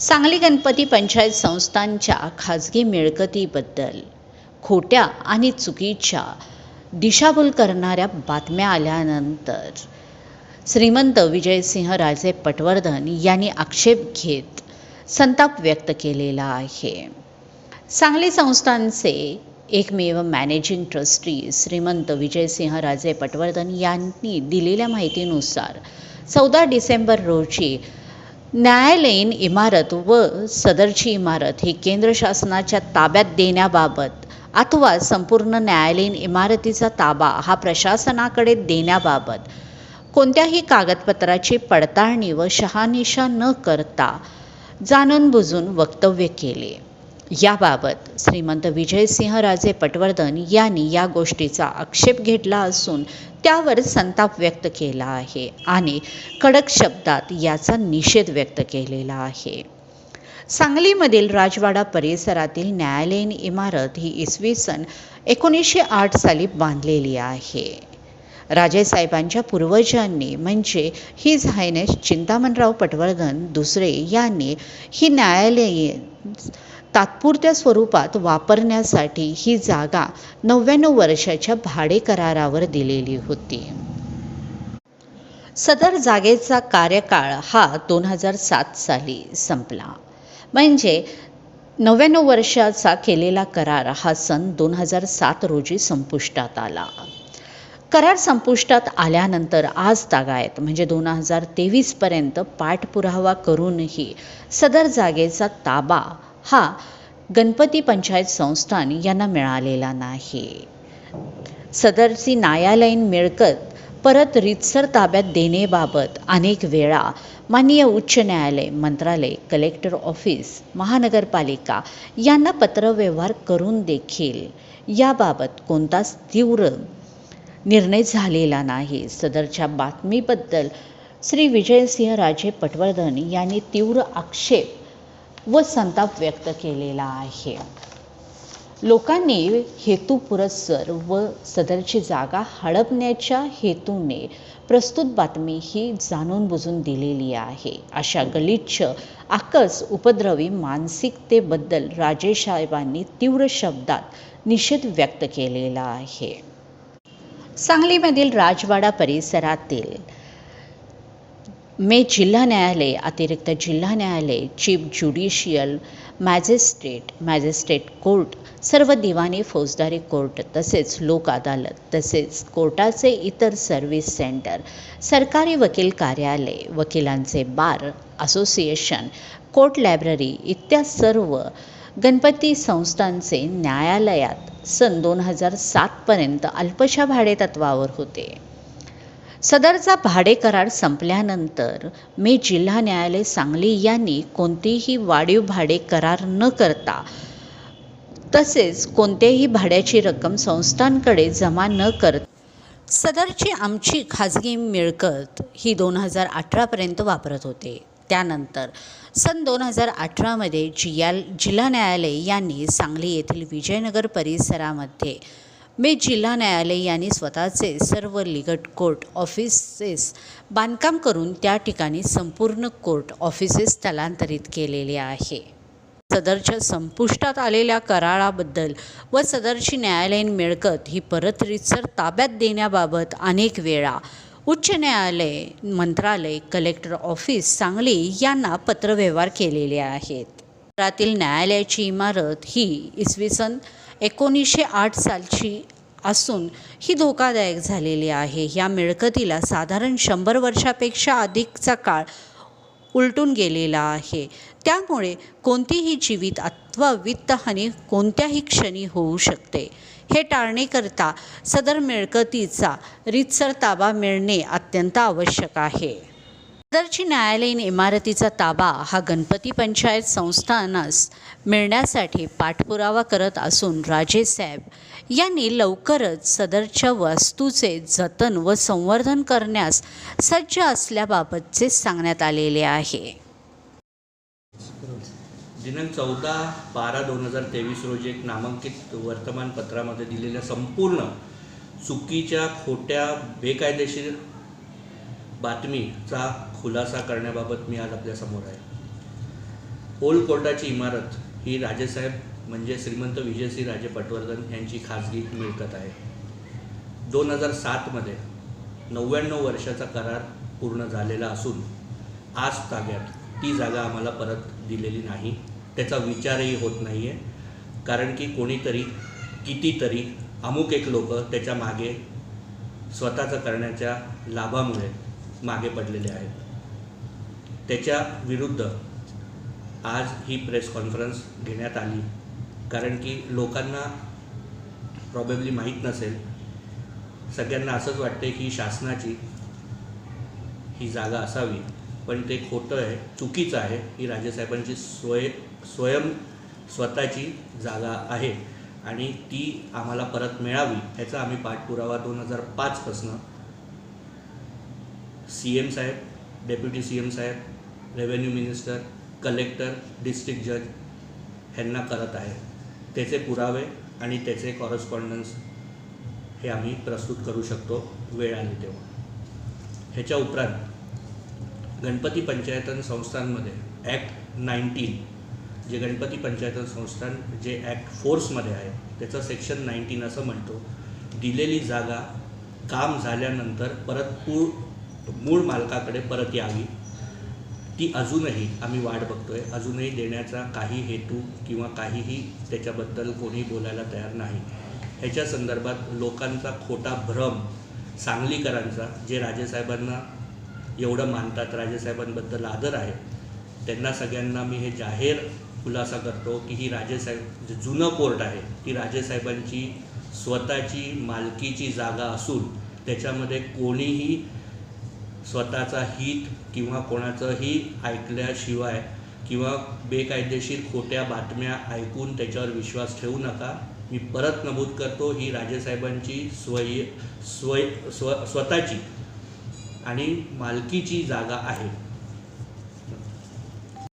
सांगली गणपती पंचायत संस्थांच्या खाजगी मिळकतीबद्दल खोट्या आणि चुकीच्या दिशाभूल करणाऱ्या बातम्या आल्यानंतर श्रीमंत विजयसिंह राजे पटवर्धन यांनी आक्षेप घेत संताप व्यक्त केलेला आहे. सांगली संस्थांचे एकमेव मॅनेजिंग ट्रस्टी श्रीमंत विजयसिंह राजे पटवर्धन यांनी दिलेल्या माहितीनुसार चौदा डिसेंबर रोजी न्यायालयीन इमारत व सदरची इमारत ही केंद्र शासनाच्या ताब्यात देण्याबाबत अथवा संपूर्ण न्यायालयीन इमारतीचा ताबा हा प्रशासनाकडे देण्याबाबत कोणत्याही कागदपत्राची पडताळणी व शहानिशा न करता जाणून बुजून वक्तव्य केले. याबाबत श्रीमंत विजयसिंहराजे पटवर्धन यांनी या गोष्टीचा आक्षेप घेतला असून त्यावर संताप व्यक्त केला आहे आणि कडक शब्दात याचा निषेध व्यक्त केलेला आहे. सांगलीमधील राजवाडा परिसरातील न्यायालयीन इमारत ही इसवी सन एकोणीसशे आठ साली बांधलेली आहे. राजेसाहेबांच्या पूर्वजांनी म्हणजे ही हायनेस चिंतामणराव पटवर्धन दुसरे यांनी ही न्यायालयीन तात्पुरत्या स्वरूपात वापरण्यासाठी ही जागा नव्याण्णव वर्षाच्या भाडेकरारावर दिलेली होती. सदर जागेचा कार्यकाळ हा दोन हजार सात साली संपला. म्हणजे नव्याण्णव वर्षाचा केलेला करार हा सन दोन हजार सात रोजी संपुष्टात आला. करार संपुष्टात आल्यानंतर आज तागायत म्हणजे दोन हजार तेवीसपर्यंत पाठपुरावा करूनही सदर जागेचा ताबा हा गणपती पंचायत संस्थान यांना मिळालेला नाही. सदरची न्यायालयीन मिळकत परत रितसर ताब्यात देणेबाबत अनेक वेळा माननीय उच्च न्यायालय मंत्रालय कलेक्टर ऑफिस महानगरपालिका यांना पत्रव्यवहार करून देखील याबाबत कोणताच तीव्र निर्णय झालेला नाही. सदरच्या बातमीबद्दल श्री विजयसिंह राजे पटवर्धन यांनी तीव्र आक्षेप व संताप व्यक्त केलेला आहे. लोकांनी हेतुपुरस्सर व सदरची जागा हडपण्याच्या हेतूने प्रस्तुत बातमी ही जाणून बुजून दिलेली आहे. अशा गलिच्छ आकस उपद्रवी मानसिकतेबद्दल राजेसाहेबांनी तीव्र शब्दात निषेध व्यक्त केलेला आहे. सांगलीमधील राजवाडा परिसरातील मे जिल्हा न्यायालय अतिरिक्त जिल्हा न्यायालय chief judicial magistrate magistrate court सर्व दिवाणी फौजदारी कोर्ट तसेच लोक अदालत तसेच कोर्टाचे इतर सर्व्हिस सेंटर सरकारी वकील कार्यालय वकिलांचे बार असोसिएशन कोर्ट लायब्ररी इत्या सर्व गणपती संस्थांचे न्यायालयात सन दोन हजार सातपर्यंत अल्पशा भाडेतत्वावर होते. सदरचा भाडे करार संपल्यानंतर मे जिल्हा न्यायालय सांगली यांनी कोणतीही वाढीव भाडे करार न करता तसेच कोणत्याही भाड्याची रक्कम संस्थांकडे जमा न करता सदरची आमची खाजगी मिळकत ही दोन हजार अठरापर्यंत वापरत होते. त्यानंतर सन दोन हजार अठरामध्ये जिया जिल्हा न्यायालय यांनी सांगली येथील विजयनगर परिसरामध्ये मे जिल्हा न्यायालय यांनी स्वतःचे सर्व लिगट कोर्ट ऑफिसेस बांधकाम करून त्या ठिकाणी संपूर्ण कोर्ट ऑफिसेस स्थलांतरित केलेले आहे. सदरच्या संपुष्टात आलेल्या कराराबद्दल व सदरची न्यायालयीन मिळकत ही परत रितसर ताब्यात देण्याबाबत अनेक वेळा उच्च न्यायालय मंत्रालय कलेक्टर ऑफिस सांगली यांना पत्रव्यवहार केलेले आहेत. शहरातील न्यायालयाची इमारत ही इसवी सन एकोणीसशे आठ सालची असून ही धोकादायक झालेली आहे. या मिळकतीला साधारण शंभर वर्षापेक्षा अधिकचा काळ उलटून गेलेला आहे. त्यामुळे कोणतीही जीवित अथवा वित्तहानी कोणत्याही क्षणी होऊ शकते. हे टाळणेकरता सदर मिळकतीचा रितसर ताबा मिळणे अत्यंत आवश्यक आहे. सदरची न्यायालयीन इमारतीचा ताबा हा गणपती पंचायत संस्थानास मिळण्यासाठी पाठपुरावा करत असून राजे साहेब यांनी लवकरच सदरच्या वस्तूचे जतन व संवर्धन करण्यास सज्ज असल्याबाबतचे सांगण्यात आलेले आहे. दिनांक चौदा बारा दोन हजार तेवीस रोजी एक नामांकित वर्तमानपत्रामध्ये दिलेल्या संपूर्ण चुकीच्या खोट्या बेकायदेशीर बातमीचा खुलासा करण्याबाबत मी आज आपल्यासमोर आहे. ओल्ड कोर्टाची इमारत ही राजेसाहेब म्हणजे श्रीमंत विजयसिंह राजे पटवर्धन यांची खाजगी मिळकत आहे. दोन हजार सातमध्ये नव्याण्णव वर्षाचा करार पूर्ण झालेला असून आज ताग्यात ती जागा आम्हाला परत दिलेली नाही. त्याचा विचारही होत नाही आहे कारण की कोणीतरी कितीतरी अमुक एक लोक त्याच्यामागे स्वतःचं करण्याच्या लाभामुळे मागे पडलेले आहेत. त्याच्या विरुद्ध आज ही प्रेस कॉन्फरन्स घेण्यात आली. कारण की लोकांना प्रॉबेबली माहीत नसेल सगळ्यांना असंच वाटते की शासनाची ही जागा असावी. पण ते खोटं आहे चुकीचं आहे. ही राजेसाहेबांची स्वय स्वयं स्वतःची जागा आहे. आणि ती आम्हाला परत मिळावी याचा आम्ही पाठपुरावा दोन हजार पाचपासनं सी एम साहेब डेप्युटी सी एम साहेब रेव्हेन्यू मिनिस्टर कलेक्टर डिस्ट्रिक्ट जज ह्यांना करत आहे. त्याचे पुरावे आणि त्याचे कॉरस्पॉन्डन्स हे आम्ही प्रस्तुत करू शकतो वेळ आली तेव्हा. ह्याच्या उपरांत गणपती पंचायतन संस्थांमध्ये ॲक्ट नाईन्टीन जे गणपती पंचायतन संस्थान जे ॲक्ट फोर्समध्ये आहे त्याचं सेक्शन नाईन्टीन असं म्हणतो दिलेली जागा काम झाल्यानंतर परत पूर मूळ मालकाकडे परत यावी. ती अजूनही आम्ही वाट बघतोय. अजूनही देण्याचा काही हेतू किंवा काहीही त्याच्याबद्दल कोणी बोलायला तयार नाही. ह्याच्या संदर्भात लोकांचा खोटा भ्रम सांगलीकरांचा जे राजेसाहेबांना एवढं मानतात राजेसाहेबांबद्दल आदर आहे त्यांना सगळ्यांना मी हे जाहीर खुलासा करतो की ही राजेसाहेब जे जुनं कोर्ट आहे ती राजेसाहेबांची स्वतःची मालकीची जागा असून त्याच्यामध्ये कोणीही स्वतःचा हित किंवा कोणाचंही ऐकल्याशिवाय किंवा बेकायदेशीर खोट्या बातम्या ऐकून त्याच्यावर विश्वास ठेवू नका. मी परत नमूद करतो ही राजेसाहेबांची स्वय स्वय स्व स्वतःची आणि मालकीची जागा आहे.